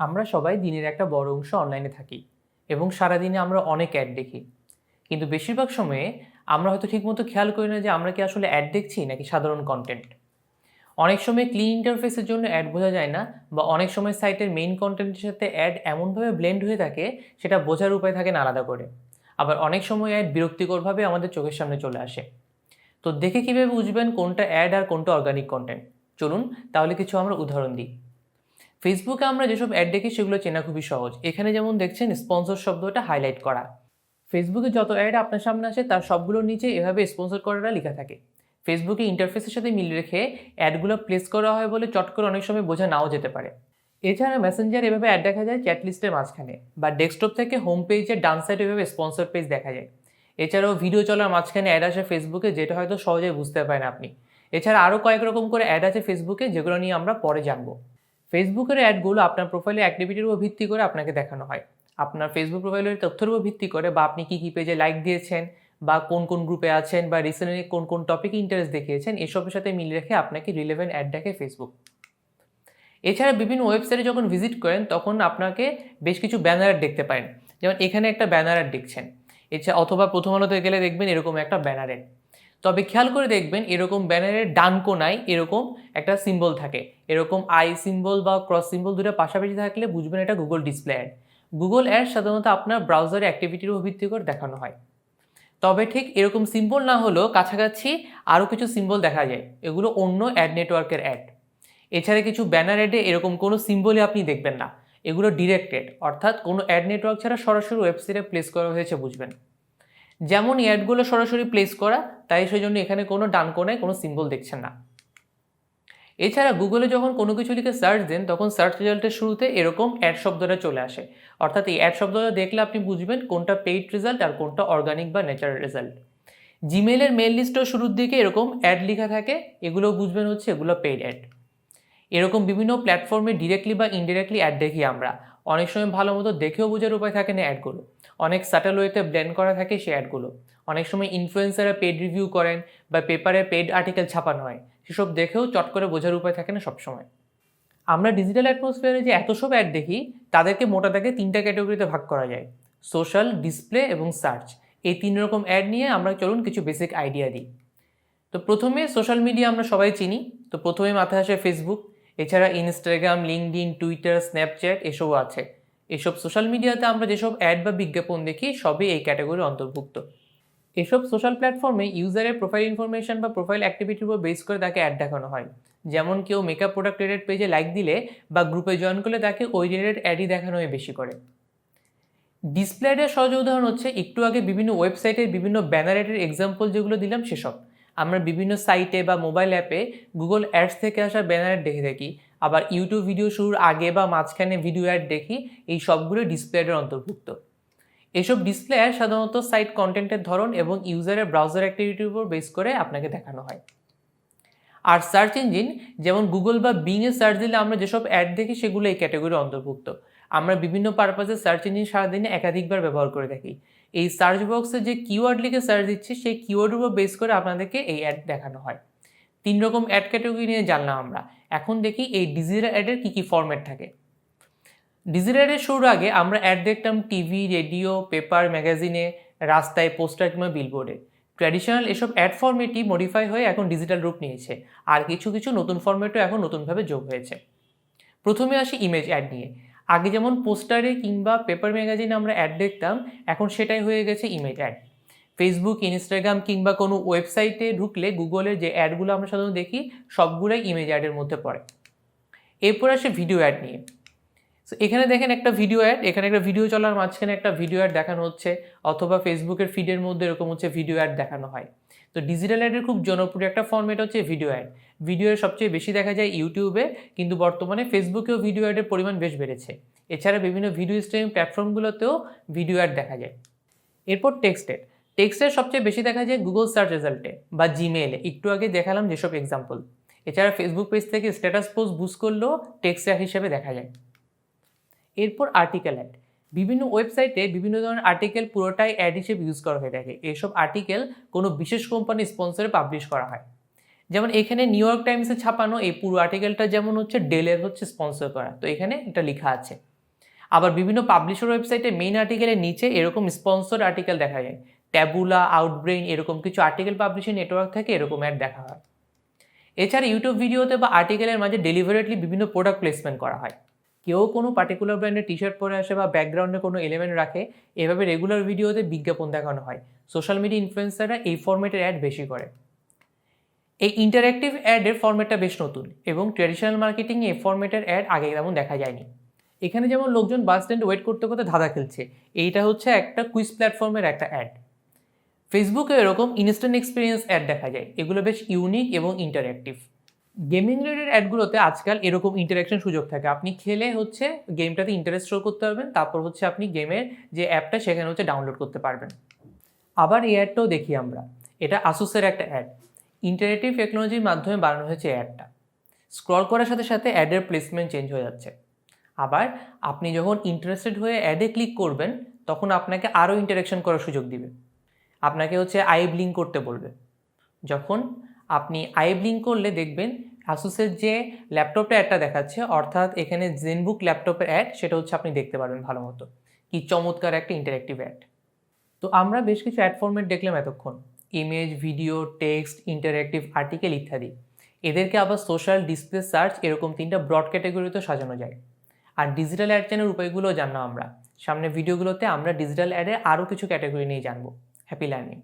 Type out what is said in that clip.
আমরা সবাই দিনের একটা বড় অংশ অনলাইনে থাকি এবং সারাদিনে আমরা অনেক অ্যাড দেখি। কিন্তু বেশিরভাগ সময়ে আমরা হয়তো ঠিকমতো খেয়াল করি না যে আমরা কি আসলে অ্যাড দেখছি নাকি সাধারণ কন্টেন্ট অনেক সময় ক্লিন ইন্টারফেসের জন্য অ্যাড বোঝা যায় না বা অনেক সময় সাইটের মেইন কন্টেন্টের সাথে অ্যাড এমনভাবে ব্লেন্ড হয়ে থাকে সেটা বোঝার উপায় থাকে না আলাদা করে। আবার অনেক সময় অ্যাড বিরক্তিকরভাবে আমাদের চোখের সামনে চলে আসে। তো দেখে কীভাবে বুঝবেন কোনটা অ্যাড আর কোনটা অর্গানিক কন্টেন্ট চলুন তাহলে কিছু আমরা উদাহরণ দিই। ফেসবুকে আমরা যেসব অ্যাড দেখি, সেগুলো চেনা খুবই সহজ। এখানে যেমন দেখছেন স্পন্সর শব্দটা হাইলাইট করা। ফেসবুকে যত অ্যাড আপনার সামনে আসে, তার সবগুলোর নিচে এভাবে স্পন্সর করাটা লেখা থাকে। ফেসবুকে ইন্টারফেসের সাথে মিল রেখে অ্যাডগুলো প্লেস করা হয় বলে চট করে অনেক সময় বোঝা নাও যেতে পারে। এছাড়া মেসেঞ্জার এভাবে অ্যাড দেখা যায় চ্যাট লিস্টের মাঝখানে বা ডেস্কটপ থেকে হোম পেজের ডান সাইড এভাবে স্পন্সর পেজ দেখা যায়। এছাড়াও ভিডিও চলার মাঝখানে অ্যাড আসে ফেসবুকে যেটা হয়তো সহজে বুঝতে পারেন আপনি। এছাড়া আরও কয়েক রকম করে অ্যাড আছে ফেসবুকে যেগুলো নিয়ে আমরা পরে জানব। ফেসবুকের অ্যাডগুলো আপনার প্রোফাইলের অ্যাক্টিভিটির উপর ভিত্তি করে আপনাকে দেখানো হয়। আপনার ফেসবুক প্রোফাইলের তথ্যের উপর ভিত্তি করে বা আপনি কী কী পেজে লাইক দিয়েছেন বা কোন কোন গ্রুপে আছেন বা রিসেন্টলি কোন কোন টপিকে ইন্টারেস্ট দেখিয়েছেন, এসবের সাথে মিল রেখে আপনাকে রিলেভেন্ট অ্যাড দেখে ফেসবুক এছাড়া বিভিন্ন ওয়েবসাইটে যখন ভিজিট করেন, তখন আপনাকে বেশ কিছু ব্যানার দেখতে পারেন। যেমন এখানে একটা ব্যানার অ্যাড দেখছেন। এছাড়া অথবা প্রথম আলোতে গেলে দেখবেন এরকম একটা ব্যানার তবে খেয়াল করে দেখবেন এরকম ব্যানারের ডান কোনায় এরকম একটা সিম্বল থাকে। এরকম আই সিম্বল বা ক্রস সিম্বল দুটো পাশাপাশি থাকলে বুঝবেন এটা Google display ad Google ad সাধারণত আপনার ব্রাউজারের অ্যাক্টিভিটির উপর ভিত্তি করে দেখানো হয়। তবে ঠিক এরকম সিম্বল না হলেও কাছাকাছি আরও কিছু সিম্বল দেখা যায়। এগুলো অন্য অ্যাড নেটওয়ার্কের অ্যাড এছাড়া কিছু ব্যানার অ্যাডে এরকম কোনো সিম্বলই আপনি দেখবেন না। এগুলো ডিরেক্টেড অর্থাৎ কোনো অ্যাড নেটওয়ার্ক ছাড়া সরাসরি ওয়েবসাইটে প্লেস করা হয়েছে, বুঝবেন। যেমন অ্যাডগুলো সরাসরি প্লেস করা, তাই সেই জন্য এখানে কোনো ডান কোণায় কোনো সিম্বল দেখছেন না। এছাড়া গুগলে যখন কোনো কিছু লিখে সার্চ দেন, তখন সার্চ রেজাল্টের শুরুতে এরকম অ্যাড শব্দটা চলে আসে। অর্থাৎ এই অ্যাড শব্দটা দেখলে আপনি বুঝবেন কোনটা পেইড রেজাল্ট আর কোনটা অর্গানিক বা ন্যাচারাল রেজাল্ট জিমেলের মেল লিস্টও শুরুর দিকে এরকম অ্যাড লেখা থাকে এগুলো বুঝবেন হচ্ছে এগুলো পেইড অ্যাড এরকম বিভিন্ন প্ল্যাটফর্মে ডিরেক্টলি বা ইনডিরেক্টলি অ্যাড দেখি আমরা। অনেক সময় ভালো মতো দেখেও বোঝার উপায় থাকে না অ্যাডগুলো। অনেক স্যাটেল ওয়েতে ব্লেন্ড করা থাকে সেই অ্যাডগুলো। অনেক সময় ইনফ্লুয়েন্সাররা পেড রিভিউ করেন বা পেপারে পেড আর্টিকেল ছাপানো হয়, সেসব দেখেও চট করে বোঝার উপায় থাকে না সবসময়। আমরা ডিজিটাল অ্যাটমসফিয়ারে যে এত সব অ্যাড দেখি, তাদেরকে মোটা দাগে তিনটা ক্যাটাগরিতে ভাগ করা যায়। সোশ্যাল ডিসপ্লে এবং সার্চ এই তিন রকম অ্যাড নিয়ে আমরা চলুন কিছু বেসিক আইডিয়া দিই। তো প্রথমে সোশ্যাল মিডিয়া আমরা সবাই চিনি। তো প্রথমে মাথায় আসে ফেসবুক এছাড়া ইনস্টাগ্রাম লিঙ্কডিন টুইটার স্ন্যাপচ্যাট এসবও আছে। এসব সোশ্যাল মিডিয়াতে আমরা যেসব অ্যাড বা বিজ্ঞাপন দেখি, সবই এই ক্যাটাগরির অন্তর্ভুক্ত। এসব সোশ্যাল প্ল্যাটফর্মে ইউজারের প্রোফাইল ইনফরমেশন বা প্রোফাইল অ্যাক্টিভিটির উপর বেস করে তাকে অ্যাড দেখানো হয়। যেমন কেউ মেকআপ প্রোডাক্ট রিলেটেড পেজে লাইক দিলে বা গ্রুপে জয়েন করলে তাকে ওই রিলেটেড অ্যাডই দেখানো হয় বেশি করে। ডিসপ্লে সহজ উদাহরণ হচ্ছে, একটু আগে বিভিন্ন ওয়েবসাইটের বিভিন্ন ব্যানার অ্যাডের এক্সাম্পল যেগুলো দিলাম, সেসব। আমরা বিভিন্ন সাইটে বা মোবাইল অ্যাপে গুগল অ্যাডস থেকে আসা ব্যানার দেখে থাকি। আবার ইউটিউব ভিডিও শুরুর আগে বা মাঝখানে ভিডিও অ্যাড দেখি, এই সবগুলো ডিসপ্লে অ্যাডের অন্তর্ভুক্ত। এসব ডিসপ্লে অ্যাড সাধারণত সাইট কন্টেন্টের ধরন এবং ইউজারের ব্রাউজার অ্যাক্টিভিটির উপর বেস করে আপনাকে দেখানো হয়। আর সার্চ ইঞ্জিন যেমন গুগল বা বিংয়ে সার্চ দিলে আমরা যেসব অ্যাড দেখি সেগুলো এই ক্যাটাগরির অন্তর্ভুক্ত। আমরা বিভিন্ন পারপাসে সার্চ ইঞ্জিন সারাদিনে একাধিকবার ব্যবহার করে থাকি। এই সার্চ বক্সে যে কিওয়ার্ড লিখে সার্চ দিচ্ছি, সেই কিওয়ার্ডের উপর বেস করে আপনাদেরকে এই অ্যাড দেখানো হয়। তিন রকম অ্যাড ক্যাটাগরি নিয়ে জানলাম আমরা। এখন দেখি এই ডিজিটাল অ্যাডের কী কী ফর্ম্যাট থাকে। ডিজিটাল অ্যাডের শুরুর আগে আমরা অ্যাড দেখতাম টিভি রেডিও পেপার ম্যাগাজিনে রাস্তায় পোস্টার কিংবা বিলবোর্ডে ট্র্যাডিশনাল এসব অ্যাড ফর্মেটই মডিফাই হয়ে এখন ডিজিটাল রূপ নিয়েছে। আর কিছু কিছু নতুন ফর্মেটও এখন নতুনভাবে যোগ হয়েছে। প্রথমে আসি ইমেজ অ্যাড নিয়ে। আগে যেমন পোস্টারে কিংবা পেপার ম্যাগাজিনে আমরা অ্যাড দেখতাম, এখন সেটাই হয়ে গেছে ইমেজ অ্যাড ফেসবুক ইনস্টাগ্রাম কিংবা কোনো ওয়েবসাইটে ঢুকলে গুগলের যে অ্যাডগুলো আমরা সাধারণত দেখি, সবগুলোই ইমেজ অ্যাডের মধ্যে পড়ে। এরপর আসে ভিডিও অ্যাড নিয়ে। সো এখানে দেখেন একটা ভিডিও অ্যাড এখানে একটা ভিডিও চলার মাঝখানে একটা ভিডিও অ্যাড দেখানো হচ্ছে, অথবা ফেসবুকের ফিডের মধ্যে এরকম হচ্ছে ভিডিও অ্যাড দেখানো হয়। তো ডিজিটাল অ্যাডের খুব জনপ্রিয় একটা ফর্মেট হচ্ছে ভিডিও অ্যাড ভিডিওর সবচেয়ে বেশি দেখা যায় ইউটিউবে, কিন্তু বর্তমানে ফেসবুকেও ভিডিও অ্যাডের পরিমাণ বেশ বেড়েছে। এছাড়া বিভিন্ন ভিডিও স্ট্রিমিং প্ল্যাটফর্মগুলোতেও ভিডিও অ্যাড দেখা যায়। এরপর টেক্সটেড টেক্সটের সবচেয়ে বেশি দেখা যায় গুগল সার্চ রেজাল্টে বা জিমেইলে একটু আগে দেখালাম যেসব এক্সাম্পল এছাড়া ফেসবুক পেজ থেকে স্ট্যাটাস পোস্ট বুস্ট করলেও টেক্সট হিসেবে দেখা যায়। এরপর আর্টিকেল অ্যাড বিভিন্ন ওয়েবসাইটে বিভিন্ন ধরনের আর্টিকেল পুরোটাই অ্যাড হিসেবে ইউজ করা হয়ে থাকে। এসব আর্টিকেল কোনো বিশেষ কোম্পানির স্পন্সরে পাবলিশ করা হয়। যেমন এখানে নিউ ইয়র্ক টাইমসে ছাপানো এই পুরো আর্টিকেলটা যেমন হচ্ছে ডেলের হচ্ছে স্পন্সর করা। তো এখানে এটা লেখা আছে। আবার বিভিন্ন পাবলিশার ওয়েবসাইটে মেইন আর্টিকেলের নিচে এরকম স্পন্সর আর্টিকেল দেখা যায়। ট্যাবুলা আউটব্রেইন এরকম কিছু আর্টিকেল পাবলিশিং নেটওয়ার্ক থেকে এরকম অ্যাড দেখা হয়। এছাড়া ইউটিউব ভিডিওতে বা আর্টিকেলের মাঝে ডেলিভারেটলি বিভিন্ন প্রোডাক্ট প্লেসমেন্ট করা হয়। কেউ কোনো পার্টিকুলার ব্র্যান্ডের টি শার্ট পরে আসে বা ব্যাকগ্রাউন্ডে কোনো এলিমেন্ট রাখে, এভাবে রেগুলার ভিডিওতে বিজ্ঞাপন দেখানো হয়। সোশ্যাল মিডিয়া ইনফ্লুয়েন্সাররা এই ফরম্যাটের অ্যাড বেশি করে। এই ইন্টারেক্টিভ অ্যাডের ফরম্যাটটা বেশ নতুন এবং ট্র্যাডিশনাল মার্কেটিংয়ে এই ফরম্যাটের অ্যাড আগে তেমন দেখা যায়নি। এখানে যেমন লোকজন বাস স্ট্যান্ডে ওয়েট করতে করতে ধাঁধা খেলছে, এইটা হচ্ছে একটা কুইজ প্ল্যাটফর্মের একটা অ্যাড ফেসবুকে এরকম ইনস্ট্যান্ট এক্সপিরিয়েন্স অ্যাড দেখা যায়, এগুলো বেশ ইউনিক এবং ইন্টারেক্টিভ গেমিং রিলেটেড অ্যাডগুলোতে আজকাল এরকম ইন্টারাকশন সুযোগ থাকে। আপনি খেলে হচ্ছে গেমটাতে ইন্টারেস্ট শো করতে পারবেন, তারপর হচ্ছে আপনি গেমের যে অ্যাপটা সেখানে হচ্ছে ডাউনলোড করতে পারবেন। আবার এই অ্যাডটাও দেখি আমরা, এটা আসুসের একটা অ্যাড ইন্টারেক্টিভ টেকনোলজির মাধ্যমে বানানো হয়েছে অ্যাডটা। স্ক্রল করার সাথে সাথে অ্যাডের প্লেসমেন্ট চেঞ্জ হয়ে যাচ্ছে। আবার আপনি যখন ইন্টারেস্টেড হয়ে অ্যাডে ক্লিক করবেন, তখন আপনাকে আরও ইন্টারাকশন করার সুযোগ দিবে। আপনাকে হচ্ছে আই ব্লিঙ্ক করতে বলবে। যখন আপনি আই ব্লিঙ্ক করলে দেখবেন আসুসের যে ল্যাপটপটা অ্যাডটা দেখাচ্ছে, অর্থাৎ এখানে জেনবুক ল্যাপটপের অ্যাড, সেটা হচ্ছে আপনি দেখতে পারবেন ভালো মতো কি চমৎকার একটা ইন্টারেক্টিভ অ্যাড। তো আমরা বেশ কিছু অ্যাড ফরম্যাট দেখলাম এতক্ষণ। Image video text interactive article ইত্যাদি। এদেরকে আবার সোশ্যাল ডিসপ্লে সার্চ এরকম তিনটা ব্রড ক্যাটাগরিতে সাজানো যায়। আর ডিজিটাল অ্যাড চ্যানেল উপায়গুলো জানলাম আমরা। সামনে ভিডিওগুলোতে আমরা ডিজিটাল অ্যাডে আরও কিছু ক্যাটাগরি নিয়ে জানব। Happy learning